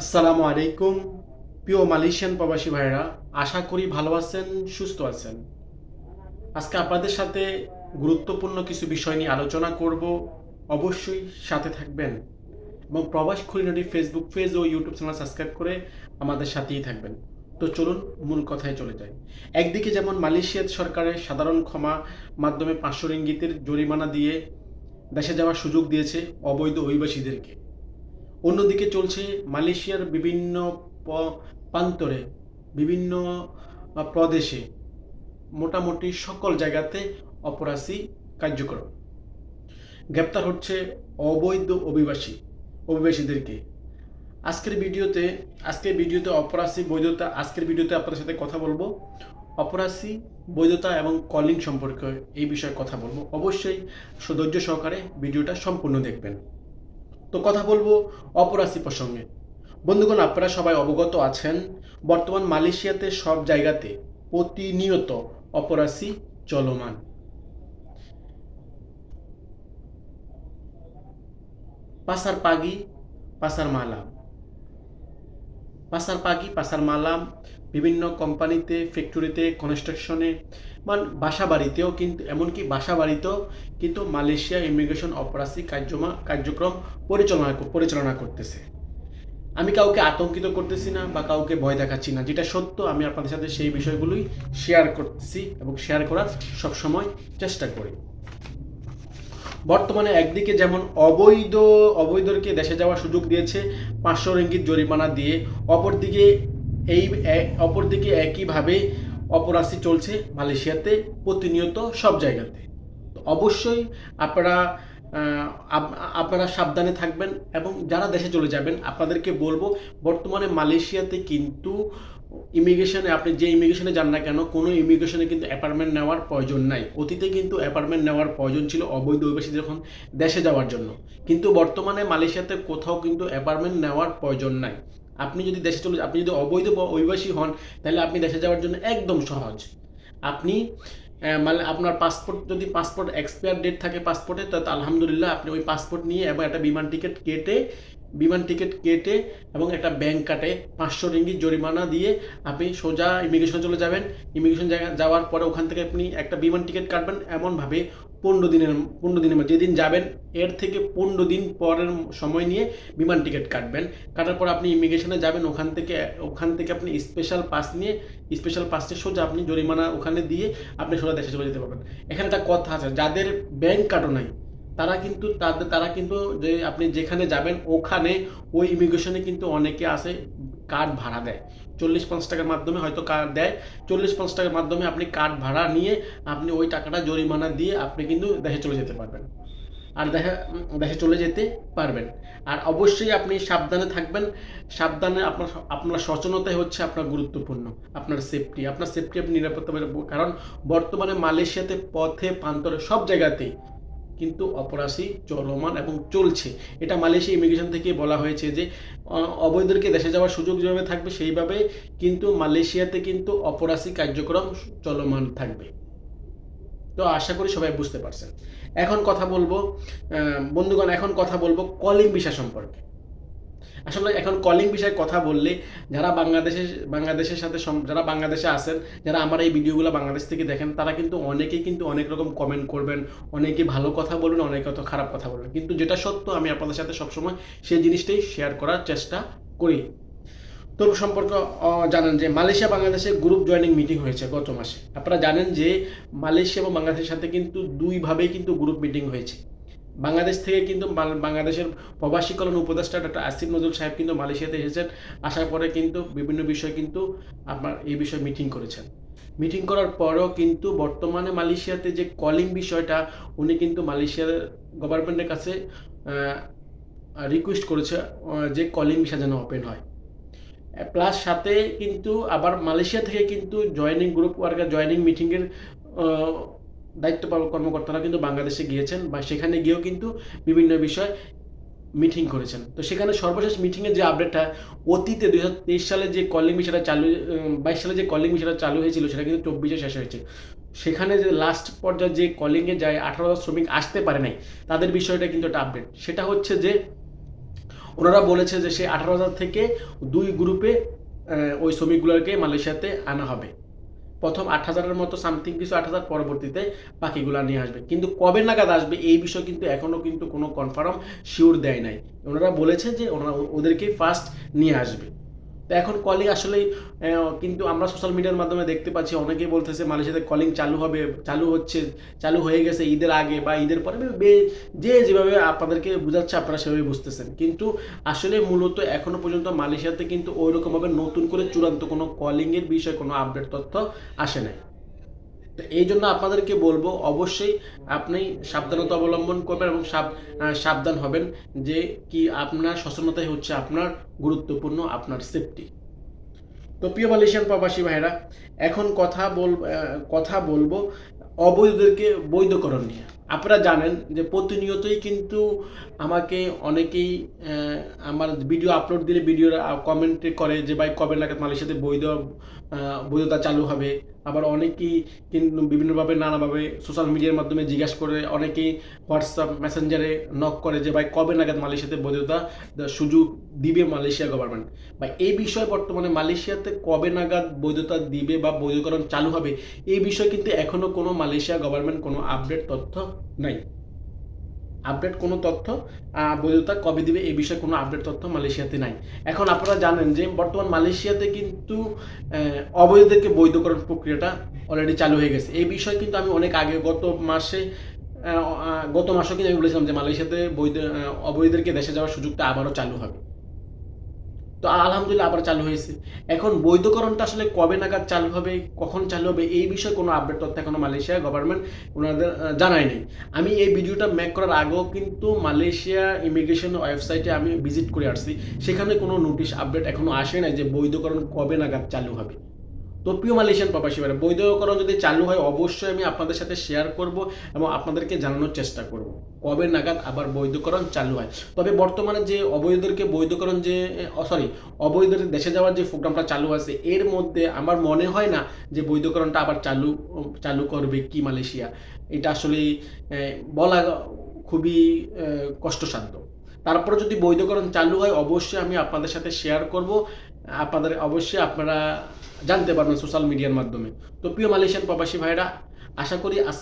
আসসালামু আলাইকুম, প্রিয় মালয়েশিয়ান প্রবাসী ভাইরা আশা করি ভালো আছেন, সুস্থ আছেন। আজকে আপনাদের সাথে গুরুত্বপূর্ণ কিছু বিষয় নিয়ে আলোচনা করব। অবশ্যই সাথে থাকবেন এবং প্রবাস খুলিনটি ফেসবুক পেজ ও ইউটিউব চ্যানেল সাবস্ক্রাইব করে আমাদের সাথেই থাকবেন। তো চলুন মূল কথায় চলে যাই। একদিকে যেমন মালয়েশিয়া সরকারের সাধারণ ক্ষমা মাধ্যমে পাঁচশো রিঙ্গিতের জরিমানা দিয়ে দেশে যাওয়ার সুযোগ দিয়েছে অবৈধ অভিবাসীদেরকে। অন্যদিকে চলছে মালয়েশিয়ার বিভিন্ন প্রান্তরে, বিভিন্ন প্রদেশে মোটামুটি সকল জায়গাতে অপরাধী কার্যক্রম। গ্রেপ্তার হচ্ছে অবৈধ অভিবাসী, অভিবাসীদেরকে। আজকের ভিডিওতে আজকের ভিডিওতে অপরাধী বৈধতা, আজকের ভিডিওতে আপনাদের সাথে কথা বলব। অপরাধী বৈধতা এবং কলিং সম্পর্কে এই বিষয়ে কথা বলব। অবশ্যই সৌধৈর্য সহকারে ভিডিওটা সম্পূর্ণ দেখবেন। তো কথা বলব অপরাশি প্রসঙ্গে। বন্ধুগণ, আপনারা সবাই অবগত আছেন, বর্তমান মালয়েশিয়াতে সব জায়গাতে প্রতিনিয়ত অপরাশি চলমান। পাসার পাগি পাসার মালাম পাসার পাগি পাসার মালাম বিভিন্ন কোম্পানিতে ফ্যাক্টরিতে কনস্ট্রাকশনে বা বাসা বাড়িতেও কিন্তু এমনকি বাসা বাড়িতেও কিন্তু মালয়েশিয়া ইমিগ্রেশন অপরাধী কার্যমা কার্যক্রম পরিচালনা পরিচালনা করতেছে। আমি কাউকে আতঙ্কিত করতেছি না বা কাউকে ভয় দেখাচ্ছি না। যেটা সত্য, আমি আপনাদের সাথে সেই বিষয়গুলোই শেয়ার করতেছি এবং শেয়ার করার সবসময় চেষ্টা করি। বর্তমানে একদিকে যেমন অবৈধ অবৈধকে দেশে যাওয়ার সুযোগ দিয়েছে পাঁচশো রিঙ্গিত জরিমানা দিয়ে, অপরদিকে এই অপরদিকে একইভাবে অপরাধী চলছে মালয়েশিয়াতে প্রতিনিয়ত সব জায়গাতে। অবশ্যই আপনারা আপনারা সাবধানে থাকবেন এবং যারা দেশে চলে যাবেন, আপনাদেরকে বলব বর্তমানে মালয়েশিয়াতে কিন্তু ইমিগ্রেশনে আপনি যে ইমিগ্রেশনে যান না কেন, কোনো ইমিগ্রেশনে কিন্তু অ্যাপার্টমেন্ট নেওয়ার প্রয়োজন নাই। অতীতে কিন্তু অ্যাপার্টমেন্ট নেওয়ার প্রয়োজন ছিল অবৈধ অভিবাসী যখন দেশে যাওয়ার জন্য। কিন্তু বর্তমানে মালয়েশিয়াতে কোথাও কিন্তু অ্যাপার্টমেন্ট নেওয়ার প্রয়োজন নাই। আপনি যদি দেশে চলে আপনি যদি অবৈধ অভিবাসী হন, তাহলে আপনি দেশে যাওয়ার জন্য একদম সহজ। আপনি মানে আপনার পাসপোর্ট যদি পাসপোর্ট এক্সপায়ার ডেট থাকে পাসপোর্টে তাহলে আলহামদুলিল্লাহ আপনি ওই পাসপোর্ট নিয়ে এবং একটা বিমান টিকিট কেটে বিমান টিকিট কেটে এবং একটা ব্যাংক কাটে। পাঁচশো রিঙ্গিত জরিমানা দিয়ে আপনি সোজা ইমিগ্রেশনে চলে যাবেন। ইমিগ্রেশন যাওয়ার পরে ওখান থেকে আপনি একটা বিমান টিকিট কাটবেন এমনভাবে পনেরো দিনের পনেরো দিনের যেদিন যাবেন, এর থেকে পনেরো দিন পরের সময় নিয়ে বিমান টিকিট কাটবেন। কাটার পর আপনি ইমিগ্রেশনে যাবেন, ওখান থেকে ওখান থেকে আপনি স্পেশাল পাস নিয়ে স্পেশাল পাসে সোজা আপনি জরিমানা ওখানে দিয়ে আপনি সোজা দেশে চলে যেতে পারবেন। এখানে একটা কথা আছে, যাদের ব্যাংক কার্ডও নাই তারা কিন্তু তাদের তারা কিন্তু যে আপনি যেখানে যাবেন, ওখানে ওই ইমিগ্রেশনে কিন্তু অনেকে আসে কার্ড ভাড়া দেয়। চল্লিশ পঞ্চাশ টাকার মাধ্যমে হয়তো কার্ড দেয়। চল্লিশ পঞ্চাশ টাকার মাধ্যমে আপনি কার্ড ভাড়া নিয়ে আপনি ওই টাকাটা জরিমানা দিয়ে আপনি কিন্তু দেশে চলে যেতে পারবেন। আর দেখা দেশে চলে যেতে পারবেন। আর অবশ্যই আপনি সাবধানে থাকবেন। সাবধানে আপনার আপনার সচেতনতাই হচ্ছে আপনার গুরুত্বপূর্ণ, আপনার সেফটি আপনার সেফটি আপনি নিরাপত্তা কারণ বর্তমানে মালয়েশিয়াতে পথে, প্রান্তরে সব জায়গাতেই কিন্তু অপরাশি চলমান এবং চলছে। এটা মালয়েশিয়া ইমিগ্রেশন থেকে বলা হয়েছে যে অবৈধদেরকে দেশে যাওয়ার সুযোগ যেভাবে থাকবে, সেইভাবে কিন্তু মালয়েশিয়াতে কিন্তু অপরাশি কার্যক্রম চলমান থাকবে। তো আশা করি সবাই বুঝতে পারছেন। এখন কথা বলব বন্ধুগণ, এখন কথা বলব কলিং ভিসা সম্পর্কে। আসলে এখন কলিং বিষয়ে কথা বললে যারা বাংলাদেশের বাংলাদেশের সাথে যারা বাংলাদেশে আসেন যারা আমার এই ভিডিওগুলো বাংলাদেশ থেকে দেখেন, তারা কিন্তু অনেকেই কিন্তু অনেক রকম কমেন্ট করবেন অনেকে ভালো কথা বলবেন, অনেকে হয়তো খারাপ কথা বলবেন। কিন্তু যেটা সত্য, আমি আপনাদের সাথে সবসময় সেই জিনিসটাই শেয়ার করার চেষ্টা করি। তো সম্পর্কে জানেন যে মালয়েশিয়া বাংলাদেশের গ্রুপ জয়েনিং মিটিং হয়েছে গত মাসে। আপনারা জানেন যে মালয়েশিয়া এবং বাংলাদেশের সাথে কিন্তু দুইভাবেই কিন্তু গ্রুপ মিটিং হয়েছে। বাংলাদেশ থেকে কিন্তু বাংলাদেশের প্রবাসী কল্যাণ উপদেষ্টা ডক্টর আসিফ নজরুল সাহেব কিন্তু মালয়েশিয়াতে এসেছেন। আসার পরে কিন্তু বিভিন্ন বিষয় কিন্তু আপনার এই বিষয়ে মিটিং করেছেন। মিটিং করার পরও কিন্তু বর্তমানে মালয়েশিয়াতে যে কলিং বিষয়টা, উনি কিন্তু মালয়েশিয়ার গভর্নমেন্টের কাছে রিকোয়েস্ট করেছে যে কলিং ভিসা যেন ওপেন হয়। প্লাস সাথে কিন্তু আবার মালয়েশিয়া থেকে কিন্তু জয়েনিং গ্রুপ ওয়ার্কার জয়েনিং মিটিংয়ের দায়িত্ব কর্মকর্তারা কিন্তু বাংলাদেশে গিয়েছেন বা সেখানে গিয়েও কিন্তু বিভিন্ন বিষয় মিটিং করেছেন। তো সেখানে সর্বশেষ মিটিংয়ের যে আপডেটটা অতীতে দুই হাজার তেইশ সালে যে কলিং বিষয়টা চালু বাইশ সালে যে কলিং বিষয়টা চালু হয়েছিল সেটা কিন্তু চব্বিশে শেষ হয়েছে। সেখানে যে লাস্ট পর্যায়ে যে কলিংয়ে যায় আঠারো শ্রমিক আসতে পারে নাই, তাদের বিষয়টা কিন্তু একটা আপডেট সেটা হচ্ছে যে, ওনারা বলেছে যে সে আঠারো হাজার থেকে দুই গ্রুপে ওই শ্রমিকগুলোকে মালয়েশিয়াতে আনা হবে। প্রথম আট হাজারের মতো সামথিং কিছু আট হাজার পরবর্তীতে বাকিগুলো নিয়ে আসবে। কিন্তু কবে নাগাদ আসবে এই বিষয় কিন্তু এখনও কিন্তু কোনো কনফার্ম শিওর দেয় নাই। ওনারা বলেছে যে ওনারা ওদেরকেই ফার্স্ট নিয়ে আসবে। তো এখন কলিং আসলেই কিন্তু আমরা সোশ্যাল মিডিয়ার মাধ্যমে দেখতে পাচ্ছি, অনেকেই বলতেছে মালয়েশিয়াতে কলিং চালু হবে, চালু হচ্ছে, চালু হয়ে গেছে ঈদের আগে বা ঈদের পরে যে যেভাবে আপনাদেরকে বোঝাচ্ছে আপনারা সেভাবে বুঝতেছেন। কিন্তু আসলে মূলত এখনও পর্যন্ত মালয়েশিয়াতে কিন্তু ওইরকমভাবে নতুন করে চূড়ান্ত কোনো কলিংয়ের বিষয়ে কোনো আপডেট তথ্য আসে নাই। এই জন্য আপনাদেরকে বলব, অবশ্যই আপনি সাবধানতা অবলম্বন করবেন এবং সাব- সাবধান হবেন যে কি আপনার সচেতনতাই হচ্ছে আপনার গুরুত্বপূর্ণ, আপনার সেফটি তো প্রিয় মালয়েশিয়ান প্রবাসী ভাইরা এখন কথা বল কথা বলব অবৈধদেরকে বৈধকরণ নিয়ে। আপনারা জানেন যে প্রতিনিয়তই কিন্তু আমাকে অনেকেই আমার ভিডিও আপলোড দিলে ভিডিওর কমেন্ট করে যে, ভাই, কবে নাগাদ মালয়েশিয়াতে বৈধ বৈধতা চালু হবে। আবার অনেকেই কিন্তু বিভিন্নভাবে নানাভাবে সোশ্যাল মিডিয়ার মাধ্যমে জিজ্ঞাসা করে, অনেকেই হোয়াটসঅ্যাপ মেসেঞ্জারে নক করে যে, ভাই, কবে নাগাদ মালয়েশিয়াতে বৈধতা সুযোগ দিবে মালয়েশিয়া গভর্নমেন্ট বা এই বিষয়ে বর্তমানে মালয়েশিয়াতে কবে নাগাদ বৈধতা দিবে বা বৈধকরণ চালু হবে, এই বিষয়ে কিন্তু এখনও কোনো মালয়েশিয়া গভর্নমেন্ট কোনো আপডেট তথ্য নাই। আপডেট কোনো তথ্য বৈধতা কবে দিবে এই বিষয়ে কোনো আপডেট তথ্য মালয়েশিয়াতে নাই। এখন আপনারা জানেন যে বর্তমান মালয়েশিয়াতে কিন্তু অবৈধদেরকে বৈধকরণ প্রক্রিয়াটা অলরেডি চালু হয়ে গেছে। এই বিষয়ে কিন্তু আমি অনেক আগে গত মাসে গত মাসে কিন্তু আমি বলেছিলাম যে মালয়েশিয়াতে বৈধ অবৈধদেরকে দেশে যাওয়ার সুযোগটা আবারও চালু হবে। তো আলহামদুলিল্লাহ আবার চালু হয়েছে। এখন বৈধকরণটা আসলে কবে নাগাদ চালু হবে, কখন চালু হবে, এই বিষয়ে কোনো আপডেট তথ্য এখনও মালয়েশিয়া গভর্নমেন্ট ওনাদের জানায়নি আমি এই ভিডিওটা মেক করার আগেও কিন্তু মালয়েশিয়া ইমিগ্রেশন ওয়েবসাইটে আমি ভিজিট করে আসছি। সেখানে কোনো নোটিশ আপডেট এখনও আসে নাই যে বৈধকরণ কবে নাগাদ চালু হবে। তো প্রিয় মালয়েশিয়ান প্রবাসী ভাইরা, বৈধকরণ যদি চালু হয়, অবশ্যই আমি আপনাদের সাথে শেয়ার করব এবং আপনাদেরকে জানানোর চেষ্টা করব। কবে নাগাদ আবার বৈধকরণ চালু হয়? তবে বর্তমানে যে অবৈধদেরকে বৈধকরণ যে সরি অবৈধদের দেশে যাওয়ার যে প্রোগ্রামটা চালু আছে, এর মধ্যে আমার মনে হয় না যে বৈধকরণটা আবার চালু চালু করবে কি মালয়েশিয়া। এটা আসলে বলা খুবই কষ্টসাধ্য। তারপরে যদি বৈধকরণ চালু হয়, অবশ্যই আমি আপনাদের সাথে শেয়ার করব। আপনাদের অবশ্যই আপনারা জানতে পারবেন সোশ্যাল মিডিয়ার মাধ্যমে। তো প্রিয় মালয়েশিয়ান প্রবাসী ভাইরা, আশা করি আজ